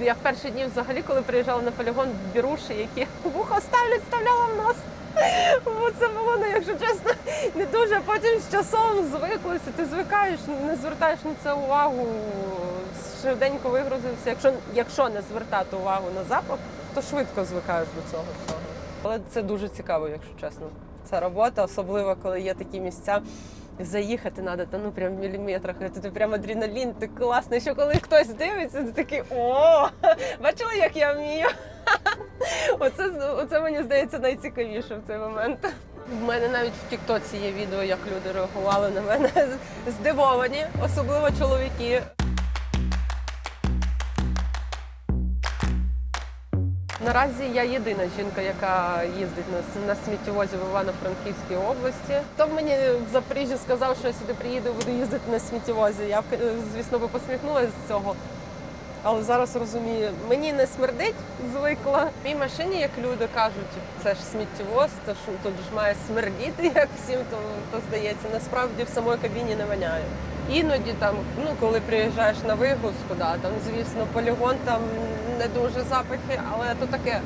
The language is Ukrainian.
Я в перші дні взагалі, коли приїжджала на полігон, біруші, які вухо ставлять, вставляла в нос. Бо це було, ну, якщо чесно, не дуже. Потім з часом звиклося, ти звикаєш, не звертаєш на це увагу, швиденько вигрузився. Якщо, якщо не звертати увагу на запах, то швидко звикаєш до цього всього. Але це дуже цікаво, якщо чесно. Ця робота, особливо коли є такі місця. Заїхати треба, та ну прям в міліметрах, ти прям адреналін, ти класно. Що коли хтось дивиться, ти такий о, бачили, як я вмію. Оце, оце мені здається найцікавіше в цей момент. В мене навіть в Тіктоці є відео, як люди реагували на мене здивовані, особливо чоловіки. Наразі я єдина жінка, яка їздить на, на сміттєвозі в Івано-Франківській області. Хто мені в Запоріжжі сказав, що я сюди приїду буду їздити на сміттєвозі. Я е, звісно, би посміхнулася з цього. Але зараз розумію, мені не смердить, звикла. В мій машині, як люди кажуть, це ж сміттєвоз, це ж тут ж має смердіти, як всім то, то здається. Насправді в самої кабіні не воняє. Іноді там, ну коли приїжджаєш на вигрузку, да, там, звісно, полігон там не дуже запахи, але то таке.